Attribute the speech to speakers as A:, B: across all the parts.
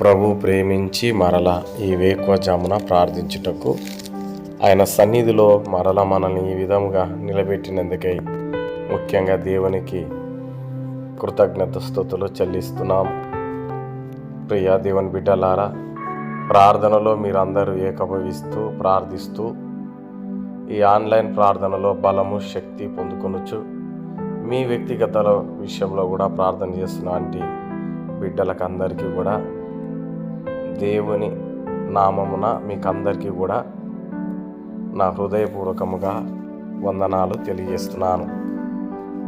A: ప్రభు ప్రేమించి మరల ఈ వేకువజామున ప్రార్థించుటకు ఆయన సన్నిధిలో మరల మనల్ని ఈ విధముగా నిలబెట్టినందుకై ముఖ్యంగా దేవునికి కృతజ్ఞత స్థుతులు చెల్లిస్తున్నాం. ప్రియా దేవుని బిడ్డలారా ప్రార్థనలో మీరందరూ ఏకభవిస్తూ ప్రార్థిస్తూ ఈ ఆన్లైన్ ప్రార్థనలో బలము శక్తి పొందుకొనొచ్చు మీ వ్యక్తిగత విషయంలో కూడా ప్రార్థన చేస్తున్న అంటే బిడ్డలకు అందరికీ కూడా దేవుని నామమున మీకు అందరికీ కూడా నా హృదయపూర్వకముగా వందనాలు తెలియజేస్తున్నాను.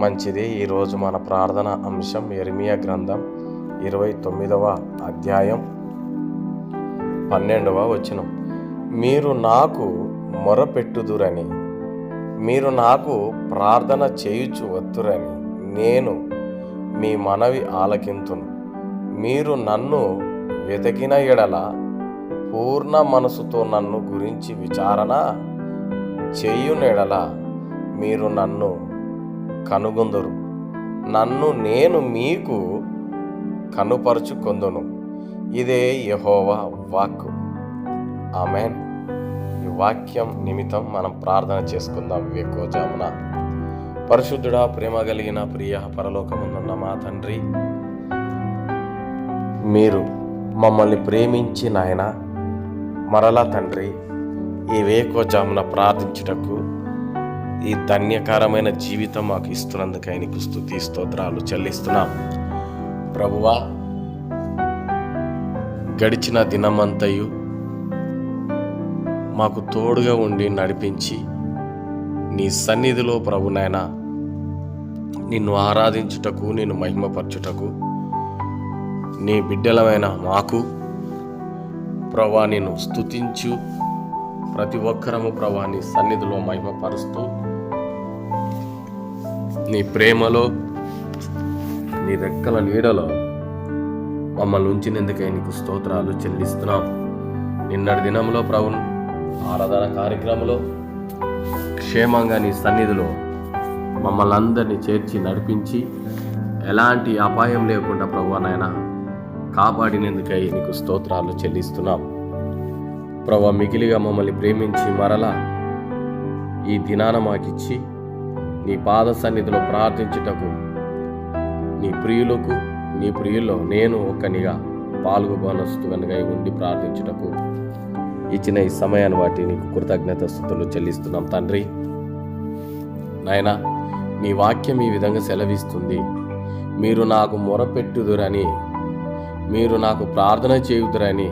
A: మంచిది ఈరోజు మన ప్రార్థన అంశం ఎర్మియా గ్రంథం ఇరవై తొమ్మిదవ అధ్యాయం పన్నెండవ వచనం. మీరు నాకు మొరపెట్టుదురని మీరు నాకు ప్రార్థన చేయుచు వద్దురని నేను మీ మనవి ఆలకింతును. మీరు నన్ను వెతకిన ఎడల పూర్ణ మనసుతో నన్ను గురించి విచారణ చేయునెడల మీరు నన్ను కనుగొందురు. నన్ను నేను మీకు కనుపరుచుకొందును. ఇదే యహోవా వాక్కు. ఆమెన్. ఈ వాక్యం నిమిత్తం మనం ప్రార్థన చేసుకుందాం. వివేకోజామున పరిశుద్ధుడా ప్రేమ కలిగిన ప్రియ పరలోకముందున్న మా తండ్రి మీరు మమ్మల్ని ప్రేమించి నాయన మరలా తండ్రి ఈ వేకోజామున ప్రార్థించుటకు ఈ ధన్యకరమైన జీవితం మాకు ఇస్తున్నందుకై నీకు స్థుతి స్తోత్రాలు చెల్లిస్తున్నాం. ప్రభువా గడిచిన దినమంతయు మాకు తోడుగా ఉండి నడిపించి నీ సన్నిధిలో ప్రభునైనా నిన్ను ఆరాధించుటకు నిన్ను మహిమపరచుటకు నీ బిడ్డలమైన మాకు. ప్రభా నిన్ను స్తుతించు. ప్రతి ఒక్కరము ప్రభా నీ సన్నిధిలో మహిమపరుస్తూ నీ ప్రేమలో నీ రెక్కల నీడలో మమ్మల్ని ఉంచినందుకై నీకు స్తోత్రాలు చెల్లిస్తున్నాం. నిన్నటి దినంలో ప్రభు ఆరాధన కార్యక్రమంలో క్షేమంగా నీ సన్నిధిలో మమ్మల్ని అందరినీ చేర్చి నడిపించి ఎలాంటి అపాయం లేకుండా ప్రభు నాయనా కాపాడినందుకై నీకు స్తోత్రాలు చెల్లిస్తున్నాం. ప్రభా మిగిలిగా మమ్మల్ని ప్రేమించి మరలా ఈ దినాన మాకిచ్చి నీ పాద సన్నిధిలో ప్రార్థించుటకు నీ ప్రియులకు నీ ప్రియుల్లో నేను ఒక్కనిగా పాల్గొనస్తు పాల్గొనస్తుగా ఉండి ప్రార్థించుటకు ఇచ్చిన ఈ సమయాన్ని బట్టి నీకు కృతజ్ఞత స్థుతులు చెల్లిస్తున్నాం తండ్రి. నాయన నీ వాక్యం ఈ విధంగా సెలవిస్తుంది. మీరు నాకు మొరపెట్టుదురని మీరు నాకు ప్రార్థన చేయుదురని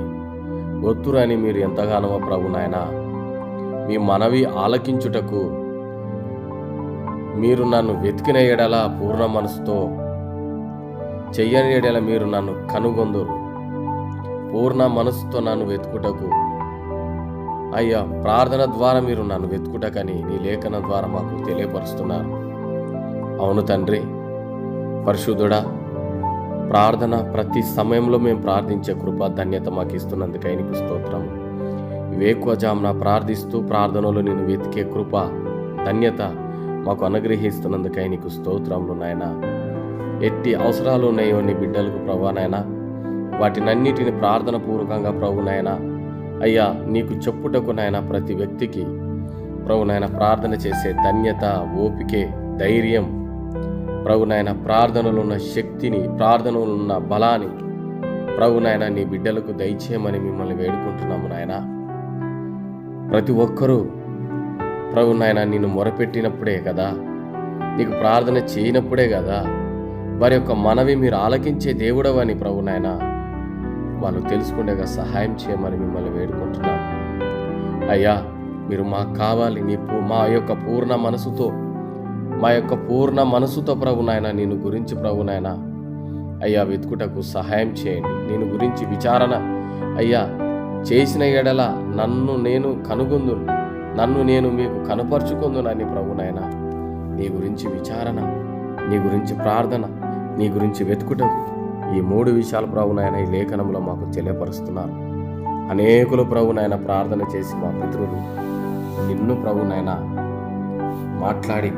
A: ఒత్తురని మీరు ఎంతగానో ప్రభు నాయన మీ మనవి ఆలకించుటకు మీరు నన్ను వెతికిన ఎడల పూర్ణ మనసుతో చెయ్యని ఎడల మీరు నన్ను కనుగొందురు. పూర్ణ మనసుతో నన్ను వెతుకుటకు అయ్యా ప్రార్థన ద్వారా మీరు నన్ను వెతుకుటకని నీ లేఖన ద్వారా మాకు తెలియపరుస్తున్నారు. అవును తండ్రి పరిశుద్ధుడా ప్రార్థన ప్రతి సమయంలో మేము ప్రార్థించే కృప ధన్యత మాకు ఇస్తున్నందుకై నీకు స్తోత్రం వేకువజామున ప్రార్థిస్తూ ప్రార్థనలో నేను వెతికే కృప ధన్యత మాకు అనుగ్రహిస్తున్నందుకై నీకు స్తోత్రములు నాయన. ఎట్టి అవసరాలు ఉన్నాయో నీ బిడ్డలకు ప్రభా నాయన. వాటినన్నిటిని ప్రార్థన పూర్వకంగా ప్రభు నాయన. అయ్యా నీకు చెప్పుటకు నాయన ప్రతి వ్యక్తికి ప్రభు నాయన ప్రార్థన చేసే ధన్యత ఓపికే ధైర్యం ప్రభు నాయన ప్రార్థనలో ఉన్న శక్తిని ప్రార్థనలో ఉన్న బలాన్ని ప్రభు నాయన నీ బిడ్డలకు దయచేయమని మిమ్మల్ని వేడుకుంటున్నాము నాయన. ప్రతి ఒక్కరూ ప్రభు నాయన నిన్ను మొరపెట్టినప్పుడే కదా నీకు ప్రార్థన చేయనప్పుడే కదా వారి యొక్క మనవి మీరు ఆలకించే దేవుడవని ప్రభు నాయన వాళ్ళు తెలుసుకుండేగా సహాయం చేయమని మిమ్మల్ని వేడుకుంటున్నాం అయ్యా మీరు మాకు కావాలి నీ పూ- మా యొక్క పూర్ణ మనసుతో మా యొక్క పూర్ణ మనసుతో ప్రభు నాయన నేను గురించి ప్రభు నాయన అయ్యా వెతుకుటకు సహాయం చేయండి. నేను గురించి విచారణ అయ్యా చేసిన ఎడల నన్ను నేను కనుగొందు నన్ను నేను మీకు కనపరుచుకుందునని ప్రభు నాయన నీ గురించి విచారణ నీ గురించి ప్రార్థన నీ గురించి వెతుకుటకు ఈ మూడు విషయాలు ప్రభునైన ఈ లేఖనంలో మాకు తెలియపరుస్తున్నారు. అనేకులు ప్రభునైనా ప్రార్థన చేసి మా మిత్రులు నిన్ను ప్రభునైనా మాట్లాడి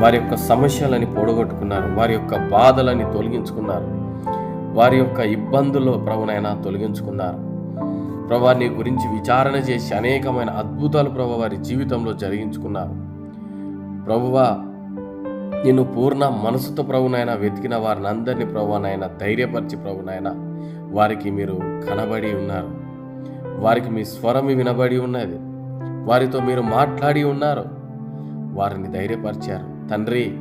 A: వారి యొక్క సమస్యలని పొడగొట్టుకున్నారు వారి యొక్క బాధలని తొలగించుకున్నారు వారి యొక్క ఇబ్బందుల్లో ప్రభునైనా తొలగించుకున్నారు. ప్రభా నీ గురించి విచారణ చేసి అనేకమైన అద్భుతాలు ప్రభు వారి జీవితంలో జరిగించుకున్నారు. ప్రభువా నిన్ను పూర్ణ మనసుతో ప్రభునైనా వెతికిన వారిని అందరినీ ప్రభునైనా ధైర్యపరిచి ప్రభునైనా వారికి మీరు కనబడి ఉన్నారు. వారికి మీ స్వరం వినబడి ఉన్నది. వారితో మీరు మాట్లాడి ఉన్నారు. వారిని ధైర్యపరిచారు. తండ్రి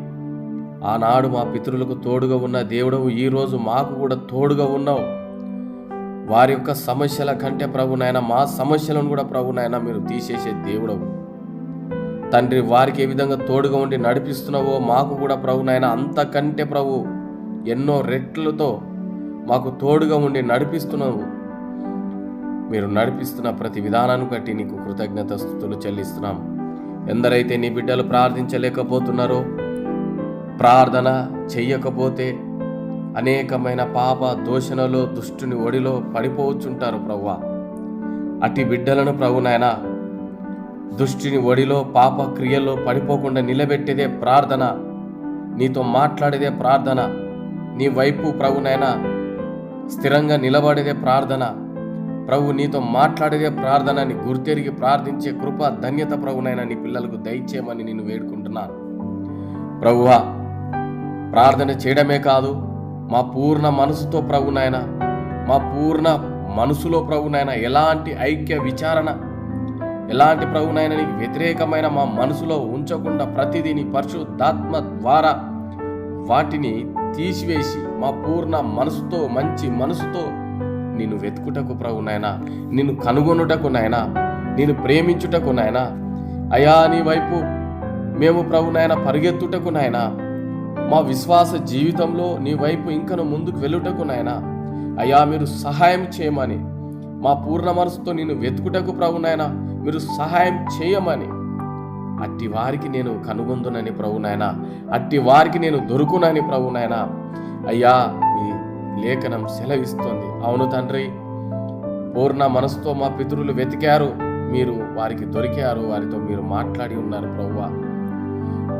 A: ఆనాడు మా పితరులకు తోడుగా ఉన్న దేవుడవు ఈరోజు మాకు కూడా తోడుగా ఉన్నావు. వారి యొక్క సమస్యల కంటే ప్రభునైనా మా సమస్యలను కూడా ప్రభునైనా మీరు తీసేసే దేవుడవు. తండ్రి వారికి ఏ విధంగా తోడుగా ఉండి నడిపిస్తున్నావో మాకు కూడా ప్రభునైనా అంతకంటే ప్రభు ఎన్నో రెట్లతో మాకు తోడుగా ఉండి నడిపిస్తున్నావు. మీరు నడిపిస్తున్న ప్రతి విధానాన్ని బట్టి నీకు కృతజ్ఞత స్థుతులు చెల్లిస్తున్నాం. ఎందరైతే నీ బిడ్డలు ప్రార్థించలేకపోతున్నారో ప్రార్థన చెయ్యకపోతే అనేకమైన పాప దోషణలో దుష్టుని ఒడిలో పడిపోవచ్చుంటారు ప్రవ్వా. అట్టి బిడ్డలను ప్రభునైనా దుష్టిని ఒడిలో పాప క్రియల్లో పడిపోకుండా నిలబెట్టేదే ప్రార్థన నీతో మాట్లాడేదే ప్రార్థన నీ వైపు ప్రభునైనా స్థిరంగా నిలబడేదే ప్రార్థన ప్రభు నీతో మాట్లాడేదే ప్రార్థనని గుర్తెరిగి ప్రార్థించే కృప ధన్యత ప్రభునైనా నీ పిల్లలకు దయచేయమని నేను వేడుకుంటున్నాను. ప్రభువా ప్రార్థన చేయడమే కాదు మా పూర్ణ మనసుతో ప్రభునైనా మా పూర్ణ మనసులో ప్రభునైనా ఎలాంటి ఐక్య విచారణ ఎలాంటి ప్రభునైనా నీకు వ్యతిరేకమైన మా మనసులో ఉంచకుండా ప్రతిదీ నీ పరిశుద్ధాత్మ ద్వారా వాటిని తీసివేసి మా పూర్ణ మనసుతో మంచి మనసుతో నిన్ను వెతుకుటకు ప్రభునైనా నిన్ను కనుగొనుటకు నాయనా. నిన్ను ప్రేమించుటకు నాయన. అయా నీ వైపు మేము ప్రభునైనా పరిగెత్తుటకు నాయనా. మా విశ్వాస జీవితంలో నీ వైపు ఇంకను ముందుకు వెళ్ళుటకు నాయన. అయ్యా మీరు సహాయం చేయమని. మా పూర్ణ మనసుతో నేను వెతుకుటకు ప్రభునైనా మీరు సహాయం చేయమని. అట్టి వారికి నేను కనుగొందునని ప్రభునైనా అట్టి వారికి నేను దొరుకునని ప్రభునైనా అయ్యా లేఖనం సెలవిస్తోంది. అవును తండ్రి. పూర్ణ మనసుతో మా పితరులు వెతికారు. మీరు వారికి దొరికారు. వారితో మీరు మాట్లాడి ఉన్నారు ప్రవ్వా.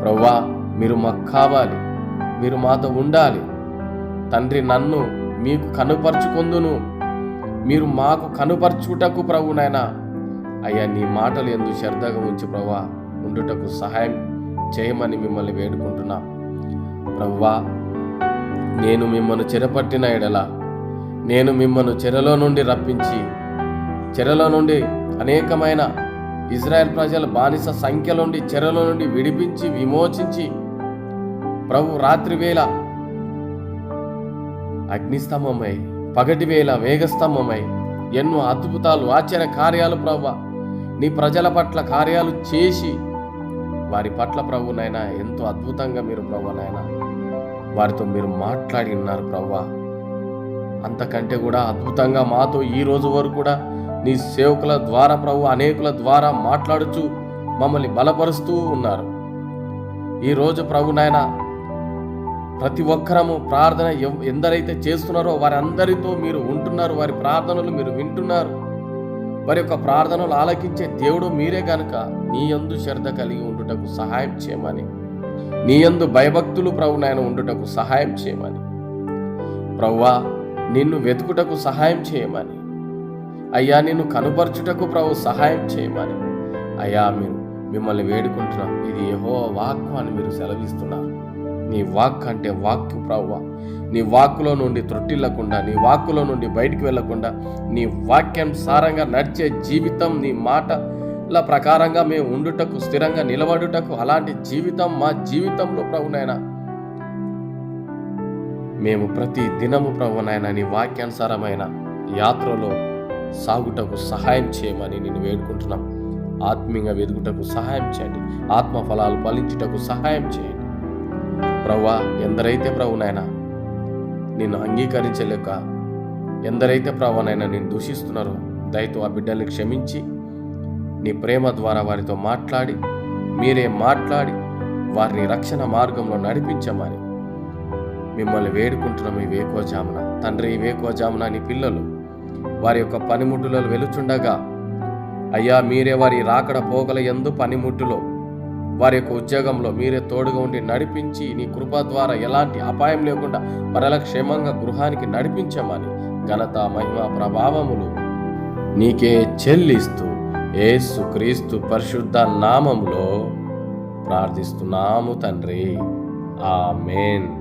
A: ప్రవ్వా మీరు మాకు కావాలి. మీరు మాతో ఉండాలి. తండ్రి నన్ను మీకు కనుపరుచుకొందును. మీరు మాకు కనుపరచుటకు ప్రభునైనా అయ్యా నీ మాటలు ఎందు శ్రద్ధగా ఉంచి ప్రభా ఉండుటకు సహాయం చేయమని మిమ్మల్ని వేడుకుంటున్నా. ప్రవ్వా నేను మిమ్మను చెరపట్టిన ఎడల. నేను మిమ్మను చెరలో నుండి రప్పించి చెరలో నుండి అనేకమైన ఇజ్రాయెల్ ప్రజల బానిస సంఖ్యలోండి చెరలో నుండి విడిపించి విమోచించి ప్రభు రాత్రి వేళ అగ్నిస్తంభమై పగటి వేళ వేగస్తంభమై ఎన్నో అద్భుతాలు ఆశ్చర్య కార్యాలు ప్రభు నీ ప్రజల పట్ల కార్యాలు చేసి వారి పట్ల ప్రభు నాయన ఎంతో అద్భుతంగా మీరు ప్రభునైనా వారితో మీరు మాట్లాడి ఉన్నారు ప్రవ్వా. అంతకంటే కూడా అద్భుతంగా మాతో ఈ రోజు వరకు కూడా నీ సేవకుల ద్వారా ప్రభు అనేకుల ద్వారా మాట్లాడుచు మమ్మల్ని బలపరుస్తూ ఉన్నారు. ఈ రోజు ప్రభు నాయన ప్రతి ఒక్కరము ప్రార్థన ఎవ్- ఎందరైతే చేస్తున్నారో వారి అందరితో మీరు ఉంటున్నారు వారి ప్రార్థనలు మీరు వింటున్నారు. వారి యొక్క ప్రార్థనలు ఆలకించే దేవుడు మీరే గనుక నీ ఎందు శ్రద్ధ కలిగి ఉండుటకు సహాయం చేయమని నీ యందు భయభక్తులు ప్రభు నాయన ఉండుటకు సహాయం చేయమని. ప్రవ్వా నిన్ను వెతుకుటకు సహాయం చేయమని. అయ్యా నిన్ను కనుపరచుటకు ప్రభు సహాయం చేయమని. అయ్యా మీరు మిమ్మల్ని వేడుకుంటున్నాం ఇది ఏహో వాక్కు అని మీరు సెలవిస్తున్నారు. నీ వాక్ అంటే వాక్కు ప్రవ్వ. నీ వాక్కులో నుండి త్రొట్టిల్లకుండా నీ వాక్కులో నుండి బయటికి వెళ్ళకుండా నీ వాక్యం సారంగా నడిచే జీవితం నీ మాట మాటల ప్రకారంగా మేము ఉండుటకు స్థిరంగా నిలబడుటకు అలాంటి జీవితం మా జీవితంలో ప్రభునైనా మేము ప్రతి దినము ప్రభునైనా నీ వాక్యానుసారమైన యాత్రలో సాగుటకు సహాయం చేయమని నేను వేడుకుంటున్నాం. ఆత్మీయంగా వెతుకుటకు సహాయం చేయండి. ఆత్మ ఫలాలు ఫలించుటకు సహాయం చేయండి. ప్రవ్వా ఎందరైతే ప్రభునైనా నిన్ను అంగీకరించలేక ఎందరైతే ప్రభునైనా నేను దూషిస్తున్నారో దయతో ఆ బిడ్డల్ని క్షమించి నీ ప్రేమ ద్వారా వారితో మాట్లాడి మీరే మాట్లాడి వారిని రక్షణ మార్గంలో నడిపించమని. మిమ్మల్ని వేడుకుంటున్నాం ఈ వేకోజామున తండ్రి ఈ వేకోజామున నీ పిల్లలు వారి యొక్క పనిముట్టులలో వెలుచుండగా అయ్యా మీరే వారి రాకడ పోగల ఎందు పనిముట్టులో వారి యొక్క ఉద్యోగంలో మీరే తోడుగా ఉండి నడిపించి నీ కృప ద్వారా ఎలాంటి అపాయం లేకుండా మరల క్షేమంగా గృహానికి నడిపించమని ఘనత మహిమ ప్రభావములు నీకే చెల్లిస్తూ యేసు క్రీస్తు పరిశుద్ధ నామములో ప్రార్థిస్తున్నాము తండ్రి. ఆమెన్.